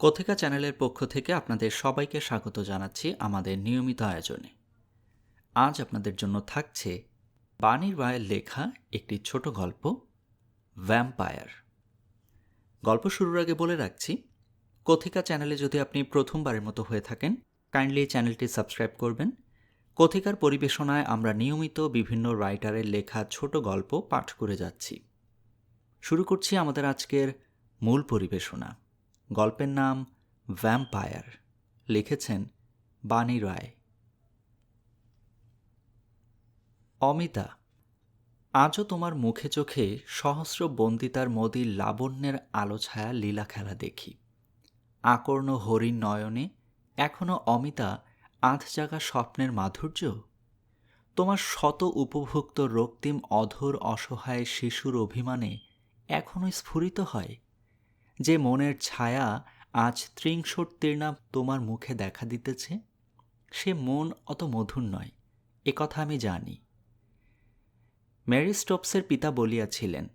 কথিকা চ্যানেলের পক্ষ থেকে আপনাদের সবাইকে স্বাগত জানাচ্ছি আমাদের নিয়মিত আয়োজনে। আজ আপনাদের জন্য থাকছে বাণীর রায়ের লেখা একটি ছোট গল্প ভ্যাম্পায়ার গল্প শুরুর আগে বলে রাখছি, কথিকা চ্যানেলে যদি আপনি প্রথমবারের মতো হয়ে থাকেন কাইন্ডলি চ্যানেলটি সাবস্ক্রাইব করবেন। কথিকার পরিবেশনায় আমরা নিয়মিত বিভিন্ন রাইটারের লেখা ছোট গল্প পাঠ করে যাচ্ছি। শুরু করছি আমাদের আজকের মূল পরিবেশনা। গল্পের নাম ভ্যাম্পায়ার লিখেছেন বাণী রায়। অমিতা, আজও তোমার মুখে চোখে সহস্র বন্দিতার মোদির লাবণ্যের আলো ছায়া লীলা খেলা দেখি। আকর্ণ হরিণ নয়নে এখনও অমিতা আধ জাগা স্বপ্নের মাধুর্য? তোমার শত উপভুক্ত রক্তিম অধর অসহায় শিশুর অভিমানে এখনও স্ফুরিত হয়? যে মনের ছায়া আজ ত্রিংশোত্তীর্ণা তোমার মুখে দেখা দিতেছে? সে মন অত মধুর নয়, এ কথা আমি জানি। ম্যারি স্টোপসের পিতা বলিয়াছিলেন,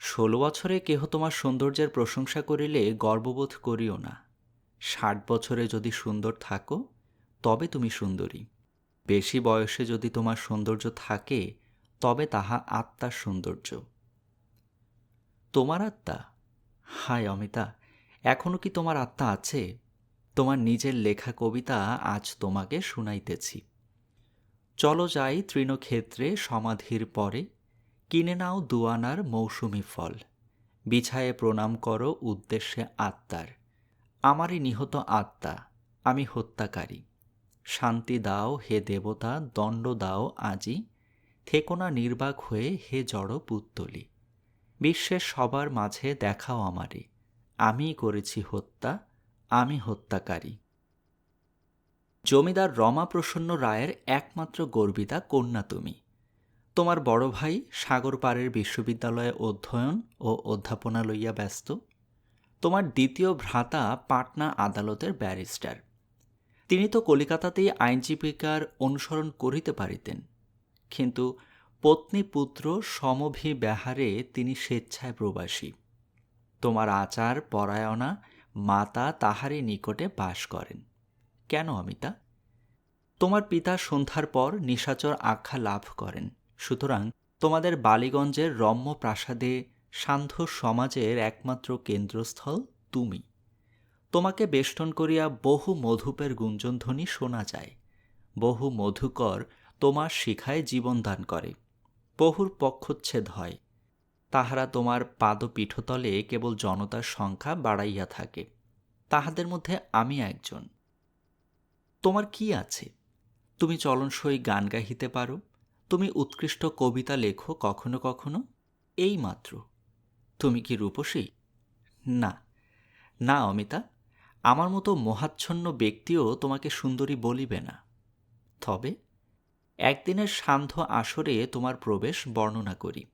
ষোলো বছরে কেহ তোমার সৌন্দর্যের প্রশংসা করিলে গর্ববোধ করিও না। ষাট বছরে যদি সুন্দর থাকো, তবে তুমি সুন্দরী। বেশি বয়সে যদি তোমার সৌন্দর্য থাকে, তবে তাহা আত্মার সৌন্দর্য। তোমার আত্মা হায় অমিতা, এখনও কি তোমার আত্মা আছে? তোমার নিজের লেখা কবিতা আজ তোমাকে শুনাইতেছি। চলো যাই তৃণক্ষেত্রে সমাধির পরে, কিনে নাও দুয়ানার মৌসুমি ফল। বিছায়ে প্রণাম করো উদ্দেশ্যে আত্মার। আমারই নিহত আত্মা, আমি হত্যাকারী। শান্তি দাও হে দেবতা, দণ্ড দাও আজি। থেকোনা নির্বাক হয়ে হে জড় পুত্তলি। বিশ্বের সবার মাঝে দেখাও আমারে। আমিই করেছি হত্যা, আমি হত্যাকারী। জমিদার রমা প্রসন্ন রায়ের একমাত্র গর্বিতা কন্যা তুমি। তোমার বড় ভাই সাগর পাড়ের বিশ্ববিদ্যালয়ে অধ্যয়ন ও অধ্যাপনা লইয়া ব্যস্ত। তোমার দ্বিতীয় ভ্রাতা পাটনা আদালতের ব্যারিস্টার। তিনি তো কলিকাতাতেই আইনজীবিকার অনুসরণ করিতে পারিতেন। কিন্তু পত্নী পুত্র সমভি ব্যাহারে তিনি স্বেচ্ছায় প্রবাসী। তোমার আচার, পরায়ণা মাতা তাহারই নিকটে বাস করেন। কেন অমিতা? তোমার পিতা সন্ধ্যার পর নিশাচর আখ্যা লাভ করেন। সুতরাং তোমাদের বালিগঞ্জের রম্য প্রাসাদে সান্ধ্য সমাজের একমাত্র কেন্দ্রস্থল তুমি। তোমাকে বেষ্টন করিয়া বহু মধুপের গুঞ্জনধ্বনি শোনা যায়। বহু মধুকর তোমার শিখায় জীবনদান করে। বহুর পক্ষচ্ছেদ হয়। তাহারা তোমার পাদপীঠতলে কেবল জনতার সংখ্যা বাড়াইয়া থাকে। তাহাদের মধ্যে আমি একজন। তোমার কি আছে? তুমি চলনসই গান গাহিতে পারো। তুমি উৎকৃষ্ট কবিতা লেখো কখনো কখনো। এই মাত্র তুমি কি রূপসী? না। না, অমিতা, আমার মতো মহাচ্ছন্ন ব্যক্তিও তোমাকে সুন্দরী বলিবে না। তবে একদিনের সান্ধ্য আসরে তোমার প্রবেশ বর্ণনা করি।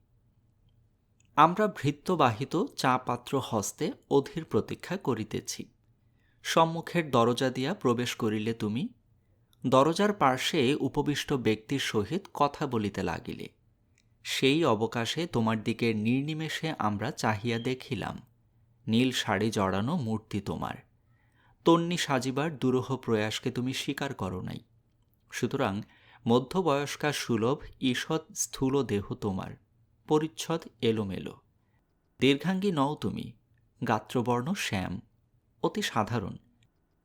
আমরা ভৃত্যবাহিত চা পাত্র হস্তে অধীর প্রতীক্ষা করিতেছি। সম্মুখের দরজা দিয়া প্রবেশ করিলে তুমি, দরজার পার্শ্বে উপবিষ্ট ব্যক্তির সহিত কথা বলিতে লাগিলে। সেই অবকাশে তোমার দিকে নির্নিমেষে আমরা চাহিয়া দেখিলাম, নীল শাড়ি জড়ানো মূর্তি তোমার। তন্নি সাজিবার দুরূহ প্রয়াসকে তুমি স্বীকার করো নাই। সুতরাং মধ্যবয়স্কা সুলভ ঈষৎ স্থূল দেহ তোমার, পরিচ্ছদ এলোমেলো। দীর্ঘাঙ্গী নও তুমি, গাত্রবর্ণ শ্যাম, অতি সাধারণ।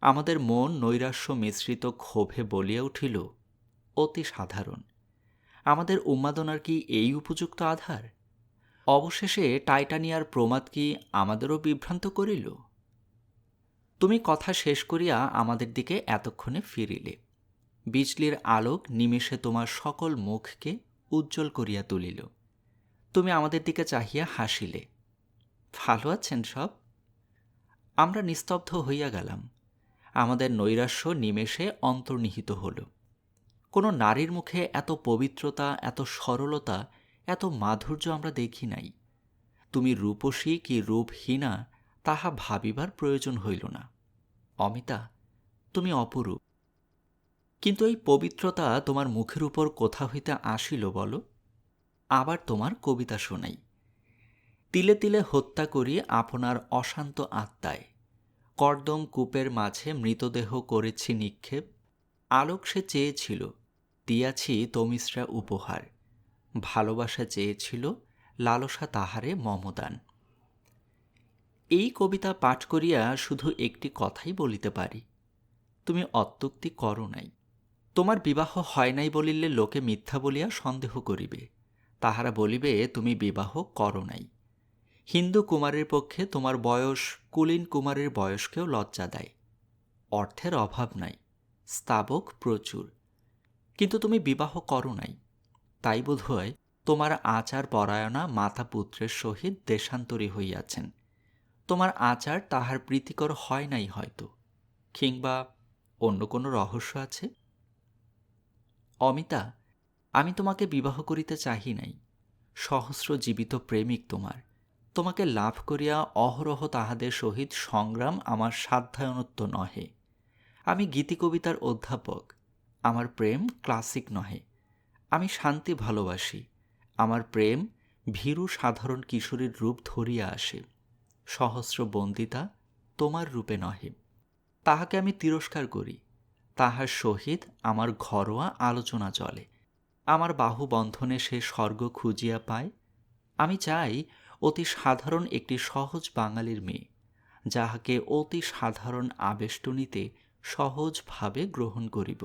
আমাদের মন নৈরাশ্য মিশ্রিত ক্ষোভে বলিয়া উঠিল, অতি সাধারণ। আমাদের উন্মাদনার কি এই উপযুক্ত আধার? অবশেষে টাইটানিয়ার প্রমাদ কি আমাদেরও বিভ্রান্ত করিল? তুমি কথা শেষ করিয়া আমাদের দিকে এতক্ষণে ফিরিলে। বিজলির আলোক নিমেষে তোমার সকল মুখকে উজ্জ্বল করিয়া তুলিল। তুমি আমাদের দিকে চাহিয়া হাসিলে। ভালো আছেন সব? আমরা নিস্তব্ধ হইয়া গেলাম। আমাদের নৈরাশ্য নিমেষে অন্তর্নিহিত হল। কোনো নারীর মুখে এত পবিত্রতা, এত সরলতা, এত মাধুর্য আমরা দেখি নাই। তুমি রূপসী কি রূপহীনা, তাহা ভাবিবার প্রয়োজন হইল না। অমিতা, তুমি অপরূপ। কিন্তু এই পবিত্রতা তোমার মুখের উপর কোথা হইতে আসিল বলো? আবার তোমার কবিতা শোনাই। তিলে তিলে হত্যা করি আপনার অশান্ত আত্মায়। কর্দম কূপের মাঝে মৃতদেহ করেছি নিক্ষেপ। আলোক সে চেয়েছিল, দিয়াছি তমিশ্রা উপহার। ভালোবাসা চেয়েছিল, লালসা তাহারে মমদান। এই কবিতা পাঠ করিয়া শুধু একটি কথাই বলিতে পারি, তুমি অত্যুক্তি করো নাই। তোমার বিবাহ হয় নাই বলিলে লোকে মিথ্যা বলিয়া সন্দেহ করিবে। তাহারা বলিবে, তুমি বিবাহ করো নাই। হিন্দু কুমারের পক্ষে তোমার বয়স, কুলীন কুমারের বয়সকেও লজ্জা দেয়। অর্থের অভাব নাই, স্তাবক প্রচুর। কিন্তু তুমি বিবাহ করো নাই। তাই বোধ হয় তোমার আচার পরায়ণা মাতা পুত্রের সহিত দেশান্তরী হইয়াছেন। তোমার আচার তাহার প্রীতিকর হয় নাই হয়তো। কিংবা অন্য কোনো রহস্য আছে? অমিতা, আমি তোমাকে বিবাহ করিতে চাহি নাই। সহস্র জীবিত প্রেমিক তোমার। তোমাকে লাভ করিয়া অহরহ তাহাদের সহিত সংগ্রাম আমার সাধ্যায়নত্ব নহে। আমি গীতি কবিতার অধ্যাপক। আমার প্রেম ক্লাসিক নহে। আমি শান্তি ভালোবাসি। আমার প্রেম ভীরু সাধারণ কিশোরীর রূপ ধরিয়া আসে। সহস্র বন্দিতা তোমার রূপে নহে। তাহাকে আমি তিরস্কার করি। তাহার সহিত আমার ঘরোয়া আলোচনা চলে। আমার বাহু বন্ধনে সে স্বর্গ খুঁজিয়া পায়। আমি চাই অতি সাধারণ একটি সহজ বাঙালির মেয়ে, যাহাকে অতি সাধারণ আবেষ্টনীতে সহজভাবে গ্রহণ করিব।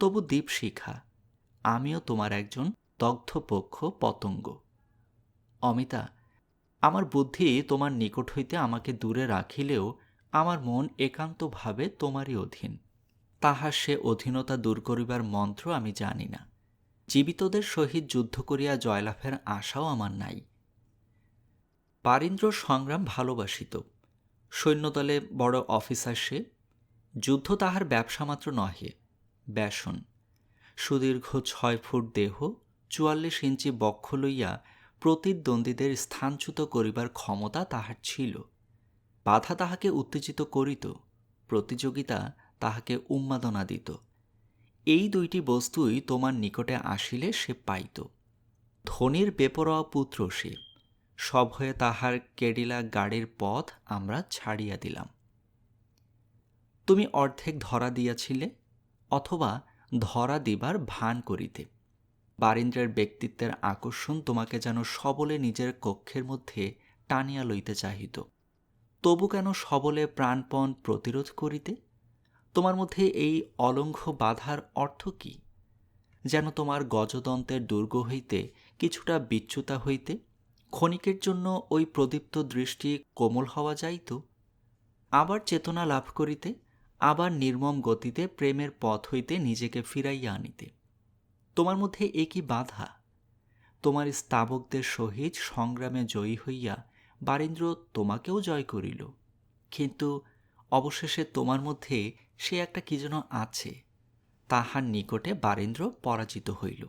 তবু দীপশিখা, আমিও তোমার একজন দগ্ধপক্ষ পতঙ্গ। অমিতা, আমার বুদ্ধি তোমার নিকট হইতে আমাকে দূরে রাখিলেও আমার মন একান্তভাবে তোমারই অধীন। তাহার সে অধীনতা দূর করিবার মন্ত্র আমি জানি না। জীবিতদের সহিত যুদ্ধ করিয়া জয়লাভের আশাও আমার নাই। পারিন্দ্র সংগ্রাম ভালোবাসিত। সৈন্যদলে বড় অফিসার সে। যুদ্ধ তাহার ব্যবসা মাত্র নহে, ব্যাসন। সুদীর্ঘ ছয় ফুট দেহ, চুয়াল্লিশ ইঞ্চি বক্ষ লইয়া প্রতিদ্বন্দ্বীদের স্থানচ্যুত করিবার ক্ষমতা তাহার ছিল। বাধা তাহাকে উত্তেজিত করিত। প্রতিযোগিতা তাহাকে উন্মাদনা দিত। এই দুইটি বস্তুই তোমার নিকটে আসিলে সে পাইত। ধনির বেপরোয়া পুত্র সে। সব হয়ে তাহার কেডিলা গাড়ির পথ আমরা ছাড়িয়া দিলাম। তুমি অর্ধেক ধরা দিয়াছিলে অথবা ধরা দিবার ভান করিতে। বারিন্দ্রের ব্যক্তিত্বের আকর্ষণ তোমাকে যেন সবলে নিজের কক্ষের মধ্যে টানিয়া লইতে চাহিত। তবু কেন সবলে প্রাণপণ প্রতিরোধ করিতে? তোমার মধ্যে এই অলঙ্ঘ বাধার অর্থ কি? যেন তোমার গজদন্তের দুর্গ হইতে কিছুটা বিচ্যুতা হইতে ক্ষণিকের জন্য ওই প্রদীপ্ত দৃষ্টি কোমল হওয়া যাইত। আবার চেতনা লাভ করিতে, আবার নির্মম গতিতে প্রেমের পথ হইতে নিজেকে ফিরাইয়া আনিতে। তোমার মধ্যে এ কি বাধা? তোমার স্তাবকদের সহিত সংগ্রামে জয়ী হইয়া বারেন্দ্র তোমাকেও জয় করিল। কিন্তু অবশেষে তোমার মধ্যে সে একটা কি যেন আছে। তাহার নিকটে বারেন্দ্র পরাজিত হইল।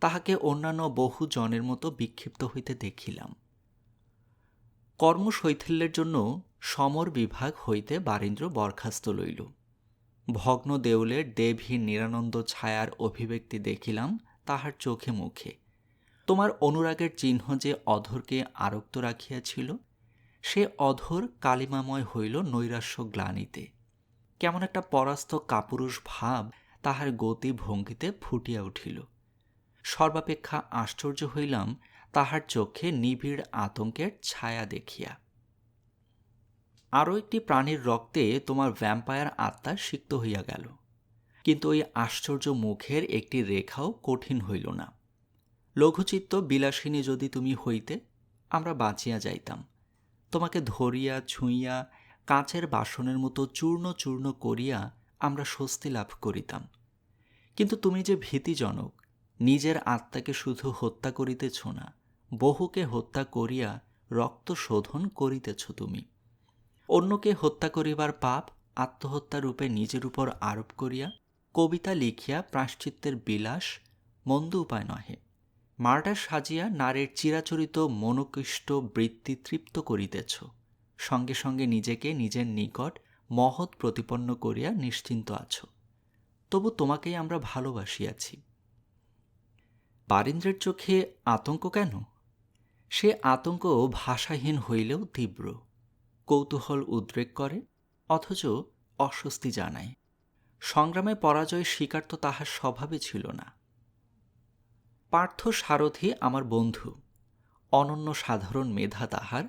তাহাকে অন্যান্য বহু জনের মতো বিক্ষিপ্ত হইতে দেখিলাম। কর্মশৈথিল্যের জন্য সমর বিভাগ হইতে বারেন্দ্র বরখাস্ত লইল। ভগ্ন দেউলের দেবহীন নিরানন্দ ছায়ার অভিব্যক্তি দেখিলাম তাহার চোখে মুখে। তোমার অনুরাগের চিহ্ন যে অধরকে আরক্ত রাখিয়াছিল, সে অধর কালিমাময় হইল নৈরাশ্য গ্লানিতে। কেমন একটা পরাস্ত কাপুরুষ ভাব তাহার গতি ভঙ্গিতে ফুটিয়া উঠিল। সর্বাপেক্ষা আশ্চর্য হইলাম তাহার চোখে নিবিড় আতঙ্কের ছায়া দেখিয়া। আরও একটি প্রাণীর রক্তে তোমার ভ্যাম্পায়ার আত্মা সিক্ত হইয়া গেল। কিন্তু ওই আশ্চর্য মুখের একটি রেখাও কঠিন হইল না। লঘুচিত্ত বিলাসিনী যদি তুমি হইতে, আমরা বাঁচিয়া যাইতাম। তোমাকে ধরিয়া, ছুঁইয়া কাঁচের বাসনের মতো চূর্ণ চূর্ণ করিয়া আমরা স্বস্তি লাভ করিতাম। কিন্তু তুমি যে ভীতিজনক, নিজের আত্মাকে শুধু হত্যা করিতেছ না, বহুকে হত্যা করিয়া রক্ত শোধন করিতেছ তুমি। অন্যকে হত্যা করিবার পাপ আত্মহত্যা রূপে নিজের উপর আরোপ করিয়া কবিতা লিখিয়া প্রাশ্চিত্যের বিলাস মন্দ উপায় নহে। মার্ডার সাজিয়া নারীর চিরাচরিত মনোকৃষ্ট বৃত্তি তৃপ্ত করিতেছ। সঙ্গে সঙ্গে নিজেকে নিজের নিকট মহৎ প্রতিপন্ন করিয়া নিশ্চিন্ত আছো। তবু তোমাকেই আমরা ভালোবাসিয়াছি। বারীন্দ্রের চোখে আতঙ্ক কেন? সে আতঙ্ক ভাষাহীন হইলেও তীব্র। কৌতূহল উদ্রেক করে, অথচ অস্বস্তি জানায়। সংগ্রামে পরাজয় স্বীকার তো তাহার স্বভাবে ছিল না। পার্থ সারথি আমার বন্ধু, অনন্য সাধারণ মেধা তাহার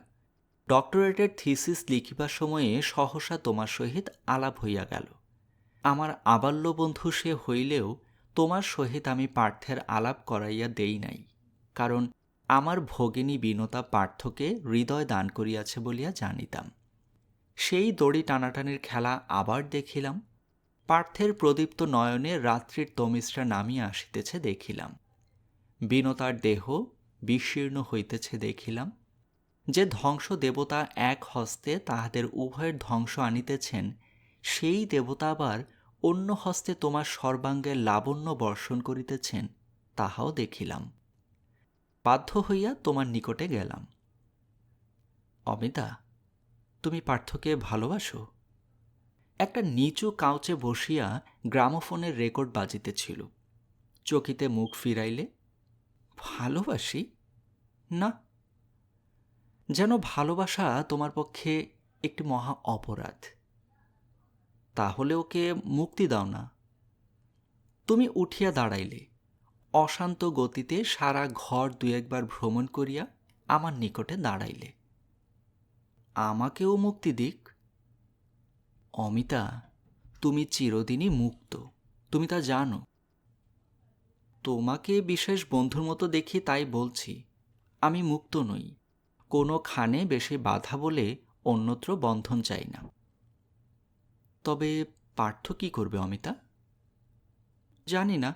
ডক্টরেটের থিসিস লিখিবার সময়ে সহসা তোমার সহিত আলাপ হইয়া গেল। আমার আবাল্য বন্ধু সে হইলেও তোমার সহিত আমি পার্থের আলাপ করাইয়া দেই নাই, কারণ আমার ভগিনী বিনতা পার্থকে হৃদয় দান করিয়াছে বলিয়া জানিতাম। সেই দড়ি টানাটানির খেলা আবার দেখিলাম, পার্থের প্রদীপ্ত নয়নে রাত্রির তমিশ্রা নামিয়া আসিতেছে দেখিলাম। বিনতার দেহ বিশীর্ণ হইতেছে দেখিলাম যে ধ্বংস দেবতা এক হস্তে তাহাদের উভয়ের ধ্বংস আনিতেছেন, সেই দেবতা আবার অন্য হস্তে তোমার সর্বাঙ্গের লাবণ্য বর্ষণ করিতেছেন, তাহাও দেখিলাম। বাধ্য হইয়া তোমার নিকটে গেলাম। অমিতা, তুমি পার্থকে ভালোবাসো? একটা নিচু কাউচে বসিয়া গ্রামোফোনের রেকর্ড বাজিতেছিল। চকিতে মুখ ফিরাইলে, ভালোবাসি? না যেন ভালোবাসা তোমার পক্ষে একটি মহা অপরাধ। তাহলে ওকে মুক্তি দাও না। তুমি উঠিয়া দাঁড়াইলে। অশান্ত গতিতে সারা ঘর দু একবার ভ্রমণ করিয়া আমার নিকটে দাঁড়াইলে। আমাকেও মুক্তি দিক। অমিতা, তুমি চিরদিনই মুক্ত। তুমি তা জানো। তোমাকে বিশেষ বন্ধুর মতো দেখি তাই বলছি, আমি মুক্ত নই। কোনো খানে বেশি বাধা বলে অন্যত্র বন্ধন চাই না। তবে পার্থ কি করবে অমিতা? জানি না,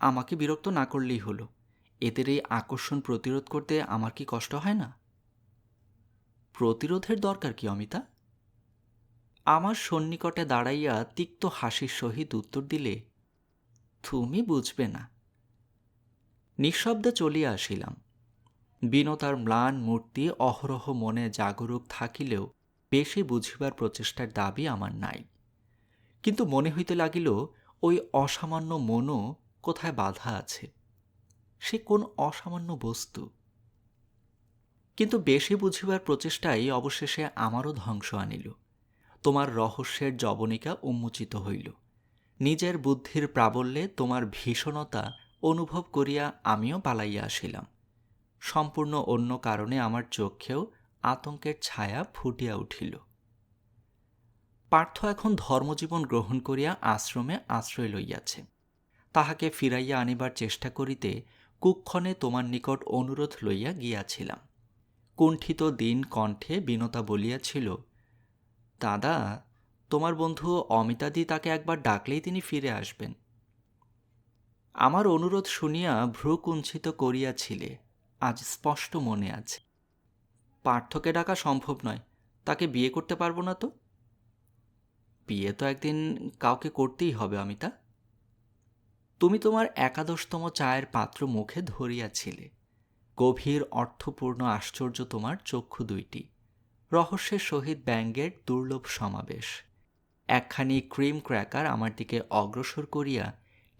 আমাকে বিরক্ত না করলেই হলো। এদের এই আকর্ষণ প্রতিরোধ করতে আমার কি কষ্ট হয় না? প্রতিরোধের দরকার কি অমিতা? আমার সন্নিকটে দাঁড়াইয়া তিক্ত হাসির সহিত উত্তর দিলে, তুমি বুঝবে না। নিঃশব্দে চলিয়া আসিলাম। বিনতার ম্লান মূর্তি অহরহ মনে জাগরুক থাকিলেও বেশি বুঝিবার প্রচেষ্টার দাবি আমার নাই। কিন্তু মনে হইতে লাগিল, ওই অসামান্য মনও কোথায় বাধা আছে? সে কোন অসামান্য বস্তু? কিন্তু বেশি বুঝিবার প্রচেষ্টাই অবশেষে আমারও ধ্বংস আনিল। তোমার রহস্যের জবনিকা উন্মোচিত হইল। নিজের বুদ্ধির প্রাবল্যে তোমার ভীষণতা অনুভব করিয়া আমিও পালাইয়া আসিলাম। সম্পূর্ণ অন্য কারণে আমার চক্ষেও আতঙ্কের ছায়া ফুটিয়া উঠিল। পার্থ এখন ধর্মজীবন গ্রহণ করিয়া আশ্রমে আশ্রয় লইয়াছে। তাহাকে ফিরাইয়া আনিবার চেষ্টা করিতে কুক্ষণে তোমার নিকট অনুরোধ লইয়া গিয়াছিলাম। কুণ্ঠিত দিন কণ্ঠে বিনতা বলিয়াছিল, দাদা, তোমার বন্ধু অমিতাদি তাকে একবার ডাকলেই তিনি ফিরে আসবেন। আমার অনুরোধ শুনিয়া ভ্রু কুঞ্চিত করিয়াছিলে আজ স্পষ্ট মনে আছে। পার্থকে ডাকা সম্ভব নয়। তাকে বিয়ে করতে পারব না তো? বিয়ে তো একদিন কাউকে করতেই হবে, অমিতা। তুমি তোমার একাদশতম চায়ের পাত্র মুখে ধরিয়াছিলে। গভীর, অর্থপূর্ণ আশ্চর্য তোমার চক্ষু দুইটি। রহস্যের সহিত ব্যাঙ্গের দুর্লভ সমাবেশ। একখানি ক্রিম ক্র্যাকার আমার দিকে অগ্রসর করিয়া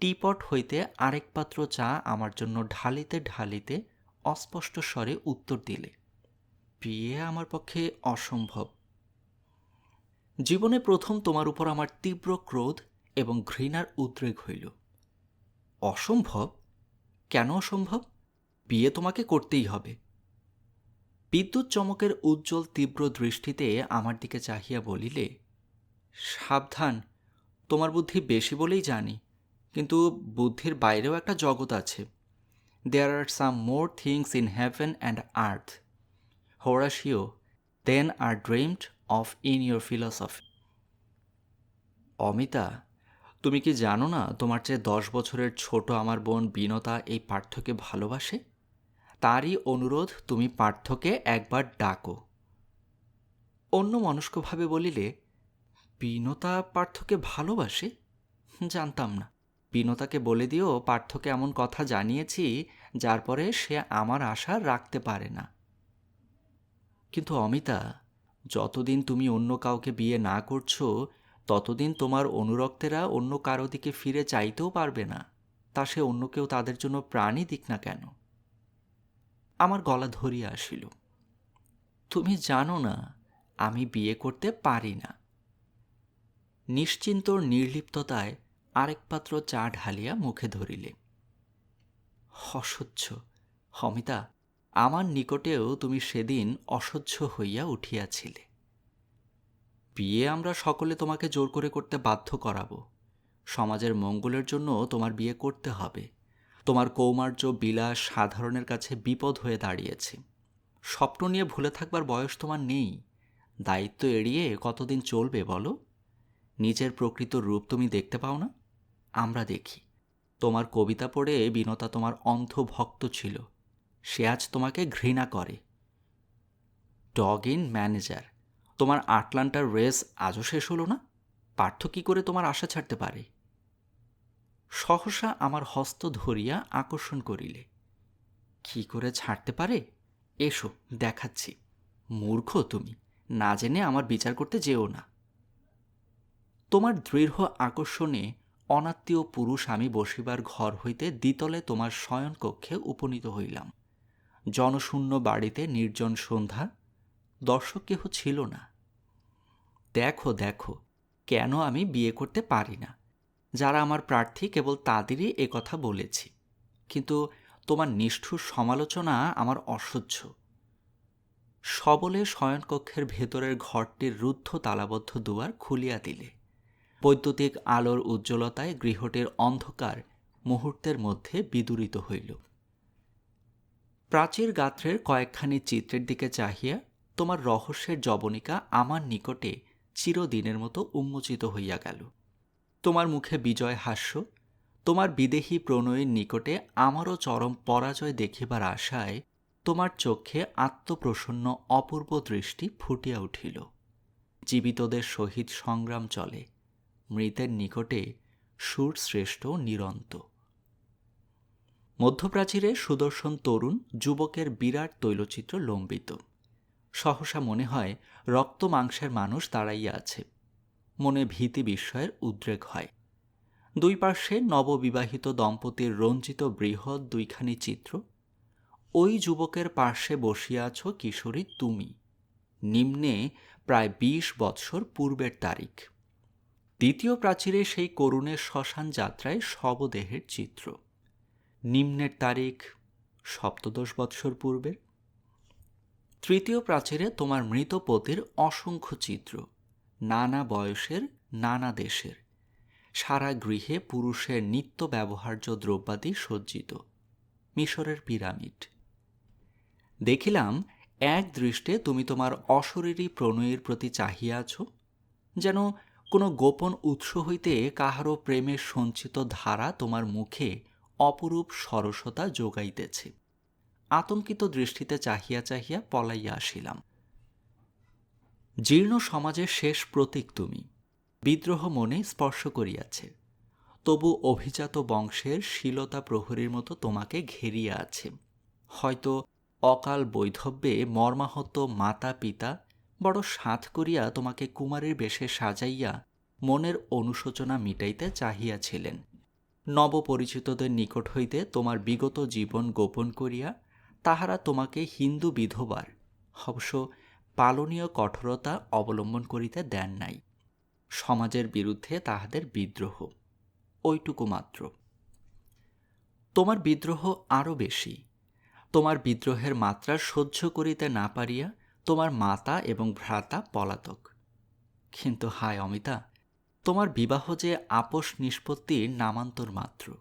টিপট হইতে আরেক পাত্র চা আমার জন্য ঢালিতে ঢালিতে অস্পষ্ট স্বরে উত্তর দিলে, বিয়ে আমার পক্ষে অসম্ভব। জীবনে প্রথম তোমার উপর আমার তীব্র ক্রোধ এবং ঘৃণার উদ্রেক হইল। অসম্ভব? কেন অসম্ভব? বিয়ে তোমাকে করতেই হবে। বিদ্যুৎ চমকের উজ্জ্বল তীব্র দৃষ্টিতে আমার দিকে চাহিয়া বলিলে, সাবধান, তোমার বুদ্ধি বেশি বলেই জানি, কিন্তু বুদ্ধির বাইরেও একটা জগৎ আছে। There are some more things in heaven and earth Horatio than are dreamed of in your philosophy Amita তুমি কি জানো না তোমার চেয়ে দশ বছরের ছোট আমার বোন বিনতা এই পার্থকে ভালোবাসে? তারই অনুরোধ তুমি পার্থকে একবার ডাকো। অন্য মনস্কভাবে বলিলে, বিনতা পার্থকে ভালোবাসে? জানতাম না। বিনতাকে বলে দিও পার্থকে এমন কথা জানিয়েছি, যার পরে সে আমার আশা রাখতে পারে না। কিন্তু অমিতা, যতদিন তুমি অন্য কাউকে বিয়ে না করছ, ততদিন তোমার অনুরক্তেরা অন্য কারও দিকে ফিরে চাইতেও পারবে না। তা সে অন্য কেউ তাদের জন্য প্রাণই দিক না কেন? আমার গলা ধরিয়া আসিল। তুমি জানো না, আমি বিয়ে করতে পারি না। নিশ্চিন্তর নির্লিপ্ততায় আরেক পাত্র চা ঢালিয়া মুখে ধরিলে। অসহ্য, অমিতা, আমার নিকটেও তুমি সেদিন অসহ্য হইয়া উঠিয়াছিলে। বিয়ে আমরা সকলে তোমাকে জোর করে করতে বাধ্য করাবো। সমাজের মঙ্গলের জন্য তোমার বিয়ে করতে হবে। তোমার কৌমার্য, বিলাস, সাধারণের কাছে বিপদ হয়ে দাঁড়িয়েছে। স্বপ্ন নিয়ে ভুলে থাকবার বয়স তোমার নেই। দায়িত্ব এড়িয়ে কতদিন চলবে বলো? নিজের প্রকৃত রূপ তুমি দেখতে পাও না? আমরা দেখি। তোমার কবিতা পড়ে বিনতা তোমার অন্ধ ভক্ত ছিল। সে আজ তোমাকে ঘৃণা করে। ডগ ইন ম্যানেজার, তোমার আটলান্টার রেস আজও শেষ হলো না? পার্থ কী করে তোমার আশা ছাড়তে পারে? সহসা আমার হস্ত ধরিয়া আকর্ষণ করিলে। কি করে ছাড়তে পারে? এসো, দেখাচ্ছি। মূর্খ তুমি, না জেনে আমার বিচার করতে যেও না। তোমার দৃঢ় আকর্ষণে অনাত্মীয় পুরুষ আমি বসিবার ঘর হইতে দ্বিতলে তোমার শয়নকক্ষে উপনীত হইলাম। জনশূন্য বাড়িতে নির্জন সন্ধ্যা, দর্শক কেহ ছিল না। দেখো দেখো, কেন আমি বিয়ে করতে পারি না? যারা আমার প্রার্থী কেবল তাদেরই কথা বলেছি। কিন্তু তোমার নিষ্ঠুর সমালোচনা আমার অসহ্য। সবলে শয়নকক্ষের ভেতরের ঘরটির রুদ্ধ তালাবদ্ধ দুয়ার খুলিয়া দিলে। বৈদ্যুতিক আলোর উজ্জ্বলতায় গৃহটির অন্ধকার মুহূর্তের মধ্যে বিদূরিত হইল। প্রাচীর গাত্রের কয়েকখানি চিত্রের দিকে চাহিয়া তোমার রহস্যের জবনিকা আমার নিকটে চিরদিনের মতো উন্মোচিত হইয়া গেল। তোমার মুখে বিজয় হাস্য, তোমার বিদেহী প্রণয়ের নিকটে আমারও চরম পরাজয় দেখিবার আশায় তোমার চক্ষে আত্মপ্রসন্ন অপূর্ব দৃষ্টি ফুটিয়া উঠিল। জীবিতদের সহিত সংগ্রাম চলে। মৃতের নিকটে সুরশ্রেষ্ঠ নিরন্ত। মধ্যপ্রাচীরে সুদর্শন তরুণ যুবকের বিরাট তৈলচিত্র লম্বিত। সহসা মনে হয় রক্ত মাংসের মানুষ দাঁড়াইয়া আছে। মনে ভীতি বিস্ময়ের উদ্রেক হয়। দুই পার্শ্বে নববিবাহিত দম্পতির রঞ্জিত বৃহৎ দুইখানি চিত্র। ওই যুবকের পার্শ্বে বসিয়া আছো কিশোরী তুমি। নিম্নে প্রায় বিশ বৎসর পূর্বের তারিখ। দ্বিতীয় প্রাচীরে সেই করুণের শ্মশান যাত্রায় শবদেহের চিত্র। নিম্নের তারিখ, সপ্তদশ বৎসর পূর্বের তৃতীয় প্রাচীরে তোমার মৃত পতির অসংখ্য চিত্র, নানা বয়সের, নানা দেশের। সারা গৃহে পুরুষের নিত্য ব্যবহার্য দ্রব্যাদি সজ্জিত, মিশরের পিরামিড। দেখিলাম, এক দৃষ্টে তুমি তোমার অশরীরী প্রণয়ের প্রতি চাহিয়াছ যেন কোনো গোপন উৎস হইতে কাহারও প্রেমের সঞ্চিত ধারা তোমার মুখে অপরূপ সরসতা যোগাইতেছে। আতঙ্কিত দৃষ্টিতে চাহিয়া চাহিয়া পলাইয়া আসিলাম। জীর্ণ সমাজের শেষ প্রতীক তুমি, বিদ্রোহ মনে স্পর্শ করিয়াছে। তবু অভিজাত বংশের শীলতা প্রহরীর মতো তোমাকে ঘেরিয়া আছে। হয়তো অকাল বৈধব্যে মর্মাহত মাতা পিতা বড় সাথ করিয়া তোমাকে কুমারের বেশে সাজাইয়া মনের অনুশোচনা মিটাইতে চাহিয়াছিলেন। নবপরিচিতদের নিকট হইতে তোমার বিগত জীবন গোপন করিয়া তাহারা তোমাকে হিন্দু বিধবার, অবশ্য পালনীয় কঠোরতা অবলম্বন করিতে দেন নাই। সমাজের বিরুদ্ধে তাহাদের বিদ্রোহ, ওইটুকু মাত্র। তোমার বিদ্রোহ আরও বেশি, তোমার বিদ্রোহের মাত্রা সহ্য করিতে না পারিয়া তোমার মাতা এবং ভ্রাতা পলাতক। কিন্তু হায় অমিতা, তোমার বিবাহ যে আপোষ নিষ্পত্তির নামান্তর মাত্র।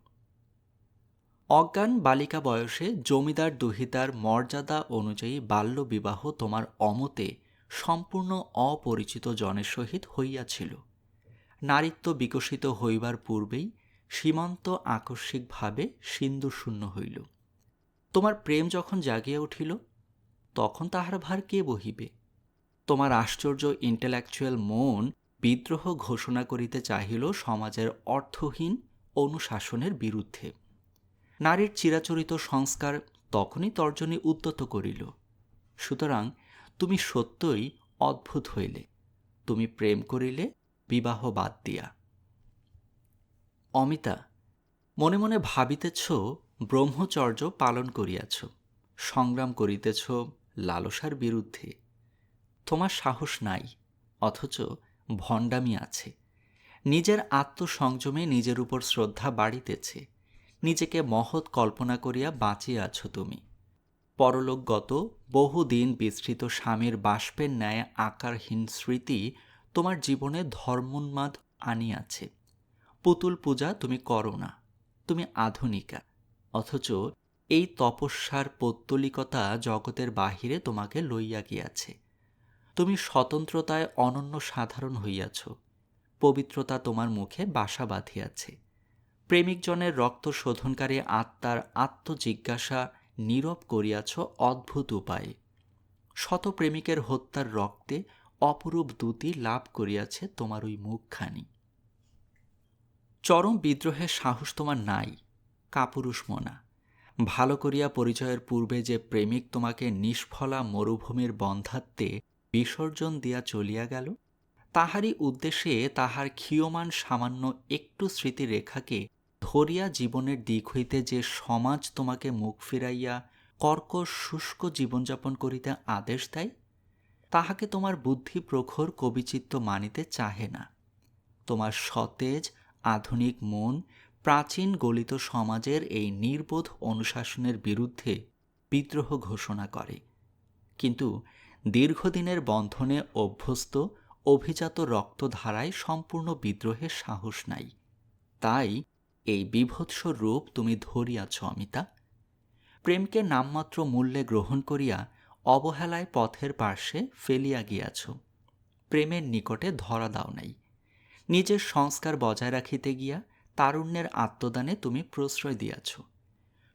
অজ্ঞান বালিকা বয়সে জমিদার দুহিতার মর্যাদা অনুযায়ী বাল্য বিবাহ তোমার অমতে সম্পূর্ণ অপরিচিত জনের সহিত হইয়াছিল। নারীত্ব বিকশিত হইবার পূর্বেই সীমান্ত আকস্মিকভাবে সিন্ধুশূন্য হইল। তোমার প্রেম যখন জাগিয়া উঠিল তখন তাহার ভার কে বহিবে? তোমার আশ্চর্য ইন্টেলেকচুয়াল মন বিদ্রোহ ঘোষণা করিতে চাহিল সমাজের অর্থহীন অনুশাসনের বিরুদ্ধে। নারীর চিরাচরিত সংস্কার তখনই তর্জনী উদ্যত করিল। সুতরাং তুমি সত্যই অদ্ভুত হইলে। তুমি প্রেম করিলে, বিবাহ বাদ দিয়া। অমিতা, মনে মনে ভাবিতেছ, ব্রহ্মচর্য পালন করিয়াছ, সংগ্রাম করিতেছ লালসার বিরুদ্ধে। তোমার সাহস নাই, অথচ ভণ্ডামি আছে। নিজের আত্মসংযমে নিজের উপর শ্রদ্ধা বাড়িতেছে। নিজেকে মহৎ কল্পনা করিয়া বাঁচিয়ে আছো তুমি। পরলোকগত বহুদিন বিস্তৃত স্বামীর বাষ্পের ন্যায় আকারহীন স্মৃতি তোমার জীবনে ধর্মোন্মাদ আনিয়াছে। পুতুল পূজা তুমি করো না, তুমি আধুনিকা, অথচ এই তপস্যার পৌত্তলিকতা জগতের বাহিরে তোমাকে লইয়া গিয়াছে। তুমি স্বতন্ত্রতায় অনন্য সাধারণ হইয়াছ। পবিত্রতা তোমার মুখে বাসা বাঁধিয়াছে। প্রেমিকজনের রক্ত শোধনকারী আত্মার আত্মজিজ্ঞাসা নীরব করিয়াছ অদ্ভুত উপায়ে। শত প্রেমিকের হত্যার রক্তে অপরূপ দ্যুতি লাভ করিয়াছে তোমার ওই মুখখানি। চরম বিদ্রোহের সাহস তোমার নাই কাপুরুষ মনা ভালো করিয়া পরিচয়ের পূর্বে যে প্রেমিক তোমাকে নিষ্ফলা মরুভূমির বন্ধাত্বে বিসর্জন দিয়া চলিয়া গেল, তাহারই উদ্দেশ্যে তাহার ক্ষীয়মান সামান্য একটু স্মৃতিরেখাকে ধরিয়া জীবনের দিক হইতে যে সমাজ তোমাকে মুখ ফিরাইয়া কর্কশ শুষ্ক জীবনযাপন করিতে আদেশ দেয়, তাহাকে তোমার বুদ্ধি প্রখর কবিচিত্ত মানিতে চাহে না। তোমার সতেজ, আধুনিক মন প্রাচীন গলিত সমাজের এই নির্বোধ অনুশাসনের বিরুদ্ধে বিদ্রোহ ঘোষণা করে। কিন্তু দীর্ঘদিনের বন্ধনে অভ্যস্ত, অভিজাত রক্তধারায় সম্পূর্ণ বিদ্রোহের সাহস নাই। তাই এই বিভৎস রূপ তুমি ধরিয়াছ, অমিতা। প্রেমকে নামমাত্র মূল্যে গ্রহণ করিয়া অবহেলায় পথের পার্শ্বে ফেলিয়া গিয়াছ। প্রেমের নিকটে ধরা দাও নাই। নিজের সংস্কার বজায় রাখিতে গিয়া তারুণ্যের আত্মদানে তুমি প্রশ্রয় দিয়াছ।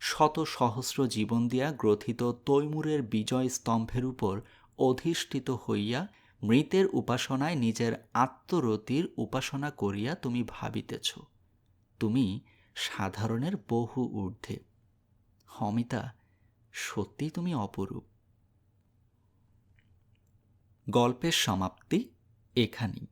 শত সহস্র জীবন দিয়া গ্রথিত তৈমুরের বিজয় স্তম্ভের উপর অধিষ্ঠিত হইয়া মৃতের উপাসনায় নিজের আত্মরতির উপাসনা করিয়া তুমি ভাবিতেছ। তুমি সাধারণের বহু ঊর্ধ্বে। হমিতা সত্যি তুমি অপরূপ। গল্পের সমাপ্তি এখানেই।